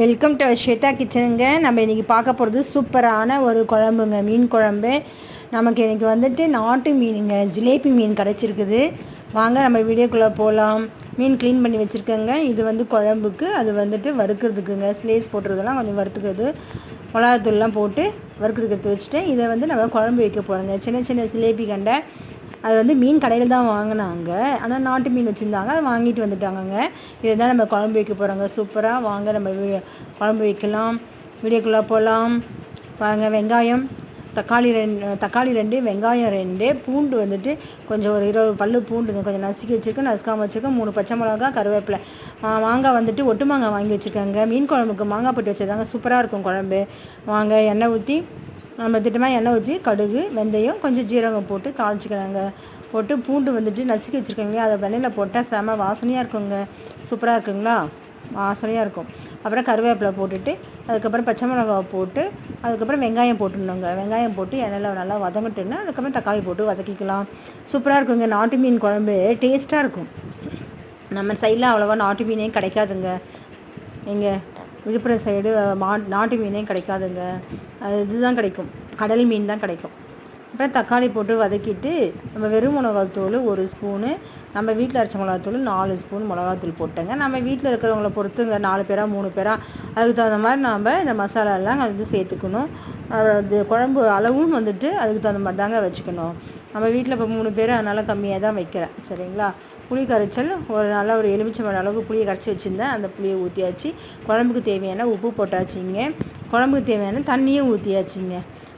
Welcome to Shweta கிச்சனுங்க நம்ம இன்றைக்கி பார்க்க போகிறது சூப்பரான ஒரு குழம்புங்க மீன் குழம்பு. நமக்கு இன்றைக்கி வந்துட்டு நாட்டு மீனுங்க ஜிலேபி மீன் கிடச்சிருக்குது. வாங்க நம்ம வீடியோக்குள்ளே போகலாம் மீன் க்ளீன் பண்ணி வச்சுருக்கேங்க. இது வந்து குழம்புக்கு அது வந்துட்டு வறுக்கிறதுக்குங்க. ஸ்லேஸ் போட்டுறதெல்லாம் கொஞ்சம் வறுத்துக்கிறது மிளகாத்தூள்லாம் போட்டு வறுக்கிறதுக்கு எடுத்து வச்சுட்டேன் இதை வந்து நம்ம குழம்பு வைக்க போகிறோங்க சின்ன சின்ன ஜிலேபி கண்டை. அது வந்து மீன் கடையில் தான் வாங்கினாங்க. ஆனால் நாட்டு மீன் வச்சுருந்தாங்க. அதை வாங்கிட்டு வந்துட்டாங்கங்க. இதை தான் நம்ம குழம்பு வைக்க போகிறோங்க சூப்பராக வாங்க. நம்ம குழம்பு வைக்கலாம். வீடியோக்குள்ளே போகலாம். வாங்க வெங்காயம். தக்காளி ரெண்டு தக்காளி ரெண்டு வெங்காயம் ரெண்டு. பூண்டு வந்துட்டு கொஞ்சம் ஒரு இருபது பல்லு பூண்டுங்க. கொஞ்சம் நசுக்கி வச்சுருக்கேன். நசுக்காமல் வச்சுருக்கேன். மூணு பச்சை மிளகா கருவேப்பிலை. மாங்காய் வந்துட்டு ஒட்டு மாங்காய் வாங்கி வச்சுருக்காங்க. மீன் குழம்புக்கு மாங்காய் போட்டு வச்சுருந்தாங்க. சூப்பராக இருக்கும் குழம்பு. வாங்க எண்ணெய் ஊற்றி நம்ம திட்டமாக எண்ணெய் ஊற்றி கடுகு வெந்தயம் கொஞ்சம் ஜீரகம் போட்டு தாளிச்சிக்கிறாங்க போட்டு பூண்டு வந்துட்டு நசுக்கி வச்சுருக்கீங்க. அதை வெண்ணெயில் போட்டால் செம வாசனையாக இருக்குங்க. சூப்பராக இருக்குங்களா? வாசனையாக இருக்கும். அப்புறம் கருவேப்பிலை போட்டுட்டு அதுக்கப்புறம் பச்சை மிளகாய் போட்டு அதுக்கப்புறம் வெங்காயம் போட்டுடணுங்க. வெங்காயம் போட்டு எண்ணெயில் நல்லா வதங்கிட்டுன்னா அதுக்கப்புறம் தக்காளி போட்டு வதக்கிக்கலாம். சூப்பராக இருக்குங்க. நாட்டு மீன் குழம்பு டேஸ்ட்டாக இருக்கும். நம்ம சைடில் அவ்வளோவா நாட்டு மீனே கிடைக்காதுங்க. நீங்கள் விழுப்புரம் சைடு மா நாட்டு மீனே கிடைக்காதுங்க. அது இதுதான் கிடைக்கும். கடல் மீன் தான் கிடைக்கும். அப்புறம் தக்காளி போட்டு வதக்கிட்டு நம்ம வெறும் மிளகாத்தூள் ஒரு ஸ்பூனு நம்ம வீட்டில் அரைச்ச மிளகாத்தூள் நாலு ஸ்பூன் மிளகாத்தூள் போட்டேங்க. நம்ம வீட்டில் இருக்கிறவங்கள பொறுத்துங்க. நாலு பேராக மூணு பேரா அதுக்கு தகுந்த மாதிரி நாம் இந்த மசாலாலாம் வந்து சேர்த்துக்கணும். அது குழம்பு அளவும் வந்துட்டு அதுக்கு தகுந்த மாதிரி தாங்க வச்சுக்கணும். நம்ம வீட்டில் இப்போ மூணு பேர் அதனால் கம்மியாக தான் வைக்கிறேன். சரிங்களா? புளி கரைச்சல் ஒரு நல்ல ஒரு எலுமிச்சம்பழம் அளவுக்கு புளியை கரைச்சி வச்சுருந்தேன். அந்த புளியை ஊற்றியாச்சு குழம்புக்கு தேவையான உப்பு போட்டாச்சிங்க. குழம்புக்கு தேவையான தண்ணியும் ஊற்றியாச்சுங்க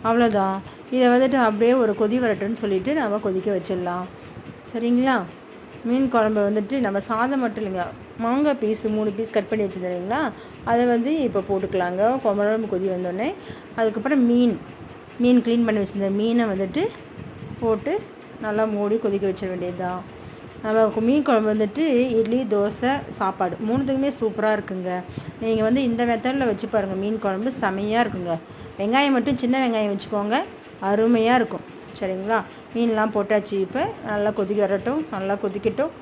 அவ்வளோதான் இதை வந்துட்டு அப்படியே ஒரு கொதி வரட்டுன்னு சொல்லிட்டு நம்ம கொதிக்க வச்சிடலாம். சரிங்களா? மீன் குழம்பு வந்துட்டு நம்ம சாதம் மட்டும் இல்லைங்க. மாங்காய் பீஸ் மூணு பீஸ் கட் பண்ணி வச்சுருந்தீங்களா அதை வந்து இப்போ போட்டுக்கலாங்க. குழம்பு கொதி வந்தோடனே அதுக்கப்புறம் மீன். மீன் க்ளீன் பண்ணி வச்சுருந்த மீனை வந்துட்டு போட்டு நல்லா மூடி கொதிக்க வச்சிட வேண்டியது தான் நம்ம மீன் குழம்பு வந்துட்டு இட்லி தோசை சாப்பாடு மூணுத்துக்குமே சூப்பராக இருக்குங்க. நீங்கள் வந்து இந்த மெத்தடில் வச்சு பாருங்கள் மீன் குழம்பு செமையாக இருக்குங்க. வெங்காயம் மட்டும் சின்ன வெங்காயம் வச்சுக்கோங்க அருமையாக இருக்கும். சரிங்களா? மீன்லாம் போட்டாச்சு இப்போ நல்லா கொதிக்க வரட்டும் நல்லா கொதிக்கட்டும்.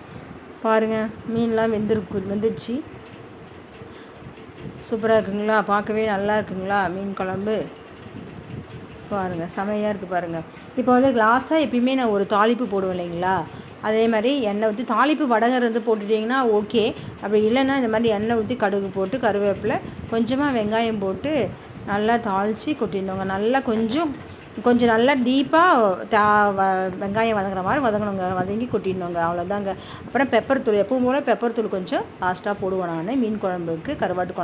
பாருங்கள் மீன்லாம் வெந்திருக்கு வெந்துருச்சு. சூப்பராக இருக்குங்களா? பார்க்கவே நல்லா இருக்குங்களா மீன் குழம்பு? பாருங்கள் செமையாக இருக்குது பாருங்கள் இப்போ வந்து லாஸ்ட்டாக எப்பயுமே நான் ஒரு தாளிப்பு போடுவேன் இல்லைங்களா? அதே மாதிரி எண்ணெய் ஊற்றி தாளிப்பு வடகர் வந்து போட்டுட்டிங்கன்னா ஓகே. அப்படி இல்லைன்னா இந்த மாதிரி எண்ணெய் ஊற்றி கடுகு போட்டு கருவேப்பிலை கொஞ்சமாக வெங்காயம் போட்டு நல்லா தாளித்து கொட்டிடணுங்க. நல்லா கொஞ்சம் கொஞ்சம் நல்லா டீப்பாக தா வ- வெங்காயம் வதங்குற மாதிரி வதங்கணுங்க. வதங்கி கொட்டிடணுங்க. அவ்வளோதாங்க அப்புறம் பெப்பர் தூள் எப்பவும் போல் பெப்பர் தூள் கொஞ்சம் லாஸ்ட்டாக போடுவோம் நான். மீன் குழம்புக்கு கருவாட்டு குழம்பு